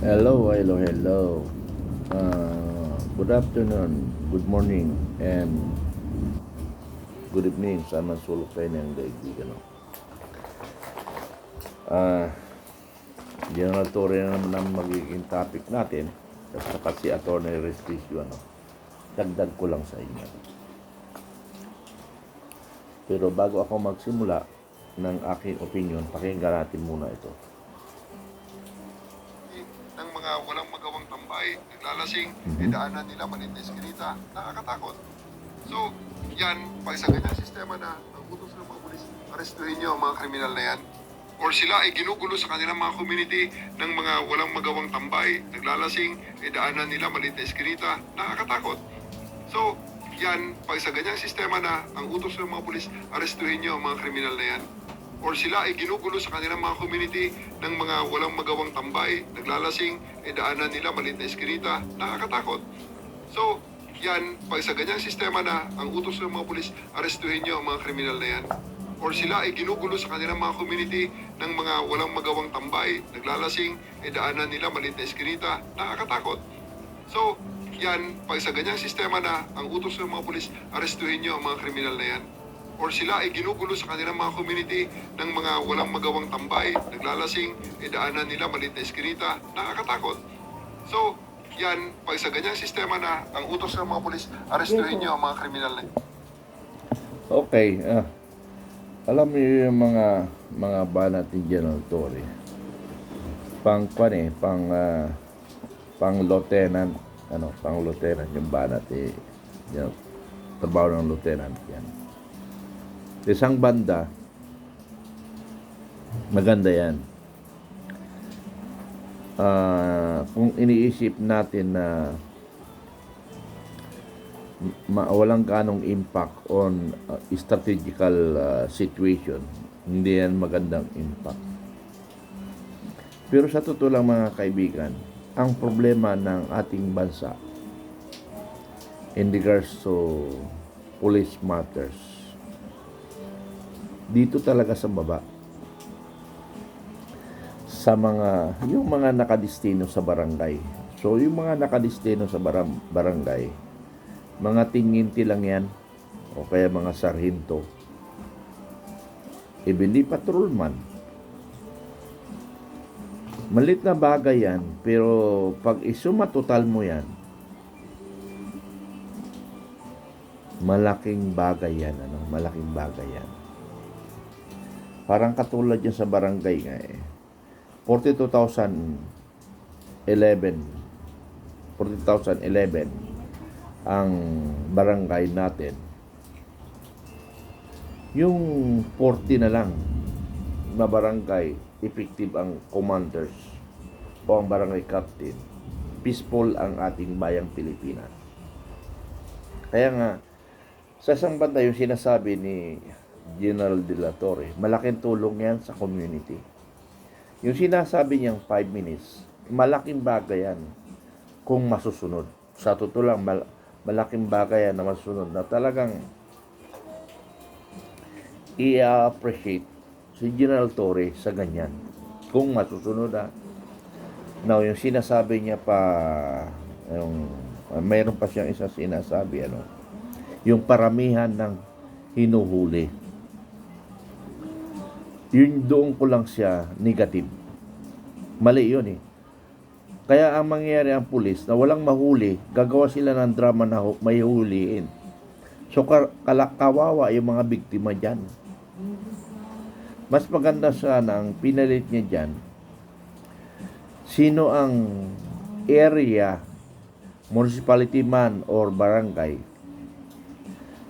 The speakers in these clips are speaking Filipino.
Hello, hello, hello. Uh, good afternoon, good morning, and good evening sa mga sulok kayo ng daigdigan. No? Ah, General Torre na naman ang magiging topic natin. At saka si Atty. Restricio, ano. Dagdag ko lang sa inyo. Pero bago ako magsimula ng aking opinion, pakinggan natin muna ito. Tambay, naglalasing, Mhm. idaanan nila maliit na eskinita, nakakatakot. So, yan, pag sa ganyang sistema na ang utos ng mga pulis, arestuhin nyo ang mga kriminal na yan. Or sila ay ginugulo sa kanilang mga community ng mga walang magawang tambay, naglalasing, idaanan nila maliit na eskinita, nakakatakot. So, yan, pag sa ganyang sistema na ang utos ng mga pulis, arestuhin nyo ang mga kriminal na yan. Or sila ay ginugulo sa kanilang mga community ng mga walang magawang tambay, naglalasing, idaanan nila maliit na eskinita, nakakatakot. So, yan, pag sa ganyang sistema na ang utos ng mga pulis, arestuhin nyo ang mga kriminal na yan. Or sila ay ginugulo sa kanilang mga community ng mga walang magawang tambay, naglalasing, idaanan nila maliit na eskinita, nakakatakot. So, yan, pag sa ganyang sistema na ang utos ng mga pulis, arestuhin nyo ang mga kriminal na yan. Or sila ay ginugulo sa kanilang mga community ng mga walang magawang tambay, naglalasing, idaanan nila maliit na eskinita, nakakatakot. So, yan, pag sa ganyang sistema na ang utos ng mga pulis, arestuhin nyo ang mga kriminal na yan. Okay, ah. alam niyo yung mga mga banat ni General Torre. Pang kwan eh, pang ah, pang lieutenant, ano, pang lieutenant yung banat eh. Yung trabaho ng lieutenant yan. Isang banda, maganda yan. Ah, kung iniisip natin na ma walang kanong impact on uh, strategical uh, situation, hindi yan magandang impact. Pero sa totoo lang mga kaibigan, ang problema ng ating bansa in regards to police matters, dito talaga sa baba, sa mga, yung mga nakadistino sa barangay. So, yung mga nakadistino sa barang, barangay, mga tinginti lang yan. O kaya mga sarhinto. Even di patrolman malit na bagay yan pero pag isuma total mo yan malaking bagay yan ano? Malaking bagay yan parang katulad yan sa barangay nga eh. 42,011 40,011 ang barangay natin, yung 40 na lang na barangay, effective ang commanders o ang barangay captain, peaceful ang ating bayang Pilipinas. Kaya nga, sa isang banda yung sinasabi ni General De La Torre, malaking tulong yan sa community. Yung sinasabi niyang 5 minutes, malaking bagay yan kung masusunod. Sa totoo lang, mal- malaking bagay yan na masunod na talagang i-appreciate si General Torre sa ganyan. Kung masusunod ah. Now, yung sinasabi niya pa, yung, uh, mayroon pa siyang isa sinasabi, ano, yung paramihan ng hinuhuli. Yun doon ko lang siya negative. Mali yun eh. Kaya ang mangyayari ang pulis na walang mahuli, gagawa sila ng drama na may huliin. So kar- kala- kawawa yung mga biktima dyan. Mas maganda sana ang pinalit niya dyan, sino ang area, municipality man or barangay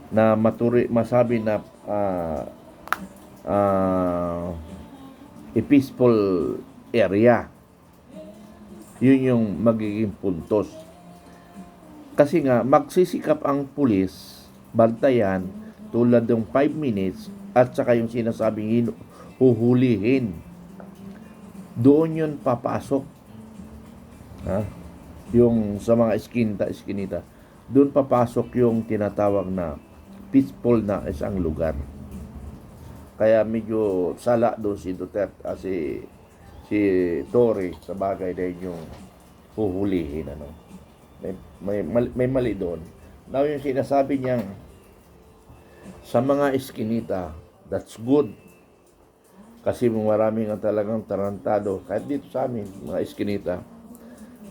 na maturi, masabi na ah, ah, a peaceful area yun yung magiging puntos. Kasi nga, magsisikap ang pulis, bantayan, tulad ng 5 minutes, at saka yung sinasabing hin- huhulihin. Doon yun papasok. Ha? Yung sa mga iskinita, iskinita. Doon papasok yung tinatawag na peaceful na isang lugar. Kaya medyo sala doon si Duterte, ah, si, si Tory sa bagay dahil yung huhulihin ano. May may mali, may mali doon. Now yung sinasabi niyang sa mga iskinita, that's good. Kasi maraming ang talagang tarantado, kahit dito sa amin, mga iskinita.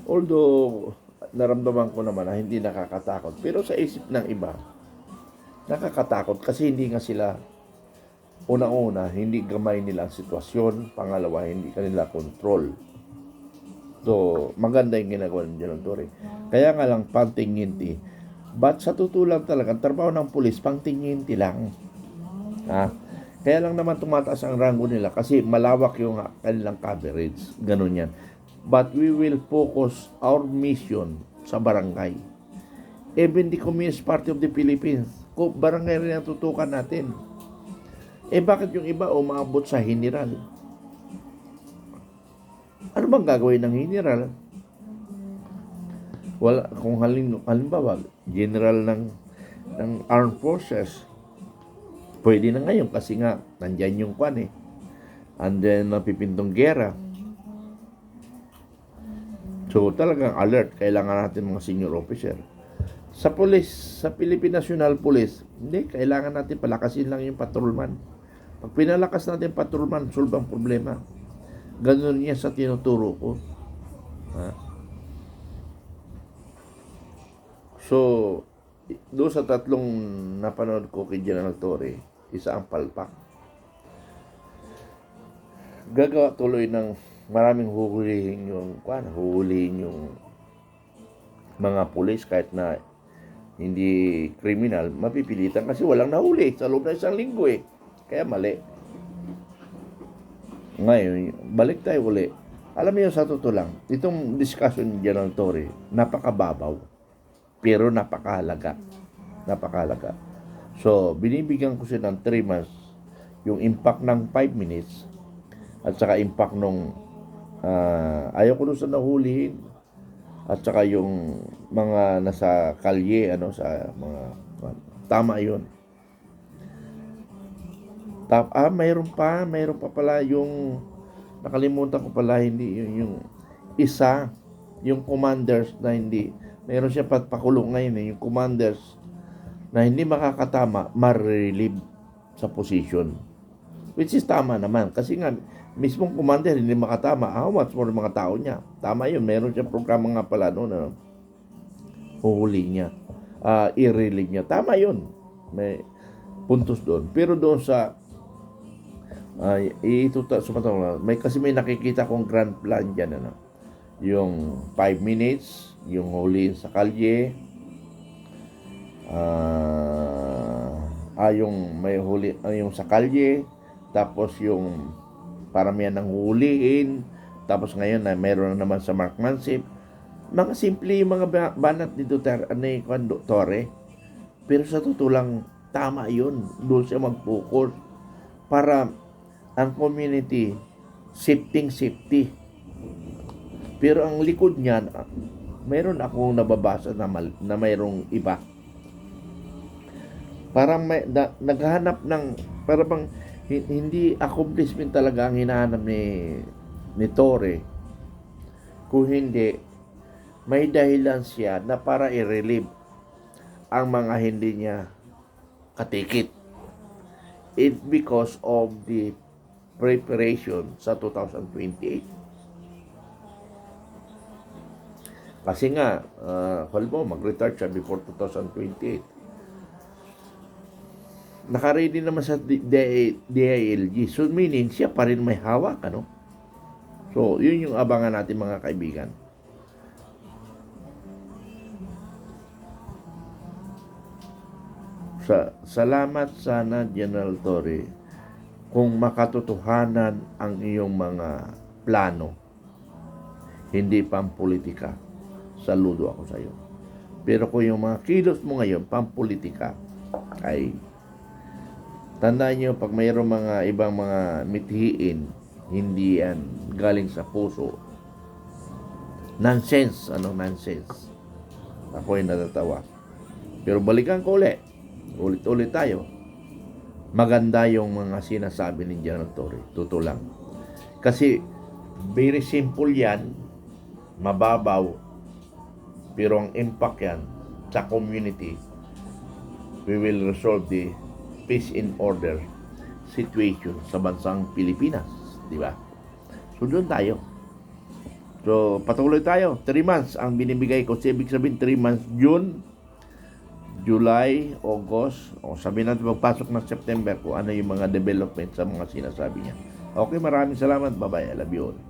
Although, naramdaman ko naman na hindi nakakatakot. Pero sa isip ng iba, nakakatakot kasi hindi nga sila una-una, hindi gamay nila ang sitwasyon. Pangalawa, hindi kanila control. So, maganda yung ginagawa ng General Torre. Kaya nga lang, pantinginti. But sa tutulang talaga, ang trabaho ng pulis, pangtinginti lang. Ha? Kaya lang naman tumataas ang rango nila kasi malawak yung kanilang coverage. Ganun yan. But we will focus our mission sa barangay. Even the Communist Party of the Philippines, barangay rin ang tutukan natin. Eh bakit yung iba umabot sa general? Ano bang gagawin ng general? Wala, kung halin, halimbawa, general ng, ng armed forces, pwede na ngayon kasi nga, nandyan yung kwan eh. And then, napipintong gera. So, talagang alert. Kailangan natin mga senior officer. Sa police, sa Philippine National Police, hindi, kailangan natin palakasin lang yung patrolman. Pag pinalakas natin patrolman, solve ang problema. Ganun niya sa tinuturo ko. Ha? So, doon sa tatlong napanood ko kay General Torre, isa ang palpak. Gagawa tuloy ng maraming huhulihin yung, kwan, huhulihin yung mga pulis kahit na hindi kriminal, mapipilitan kasi walang nahuli sa loob ng isang linggo eh. Kaya mali. Ngayon, balik tayo uli. Alam niyo sa totoo lang, itong discussion ni General Torre, napakababaw. Pero napakahalaga. Napakahalaga. So, binibigyan ko siya ng 3 months yung impact ng 5 minutes at saka impact nung ah, ayaw ko dun sa nahulihin at saka yung mga nasa kalye ano sa mga tama yon Tap, ah, mayroon pa, mayroon pa pala yung nakalimutan ko pala hindi yung, yung isa yung commanders na hindi mayroon siya patpakulong ngayon eh, yung commanders na hindi makakatama ma-relieve sa position which is tama naman kasi nga mismong commander hindi makatama. How much more mga tao niya. Tama yun meron siya programa nga pala noon ano, huhuli niya ah i-relieve niya. Tama yun may puntos doon. Pero doon sa ay ito ta sumatawag na may kasi may nakikita kong grand plan diyan ano? Yung 5 minutes yung huli sa kalye. Ah ah, yung may huli ah, yung sa kalye. Tapos yung paramihan ng huliin tapos ngayon na meron na naman sa markmanship. Mga simple yung mga ba- banat ni Duterte ano yung kwan, Do- Torre pero sa totoo lang tama yun. Doon siya mag-focus para ang community safety safety pero ang likod niyan ah, meron akong nababasa na, mal, na mayroong iba. Parang may na, naghahanap ng para bang hi- hindi accomplishment talaga ang hinahanap ni ni Torre kung hindi may dahilan siya na para i-relieve ang mga hindi niya katikit. It because of the preparation sa 2028 kasi nga uh, halimbawa mag-retire siya before 2028 naka-ready naman sa DILG. So, meaning, siya pa rin may hawak, ano? So, yun yung abangan natin mga kaibigan. Sa, salamat sana, General Torre, kung makatotohanan ang iyong mga plano, hindi pampolitika. Saludo ako sa iyo. Pero kung yung mga kilos mo ngayon, pampolitika, ay Tandaan nyo, pag mayroong mga ibang mga mithiin, hindi yan galing sa puso. Nonsense, ano nonsense. Ako ay natatawa. Pero balikan ko ulit. Ulit-ulit tayo. Maganda yung mga sinasabi ni General Torre. Totoo lang. Kasi Very simple yan, mababaw, pero ang impact yan sa community, we will resolve the peace and order situation sa bansang Pilipinas. Di ba? So, doon tayo. So, patuloy tayo. 3 months ang binibigay ko. So, ibig sabihin 3 months. June, July, August, o sabihin natin pagpasok ng September kung ano yung mga development sa mga sinasabi niya. Okay, maraming salamat. Bye-bye. I love you all.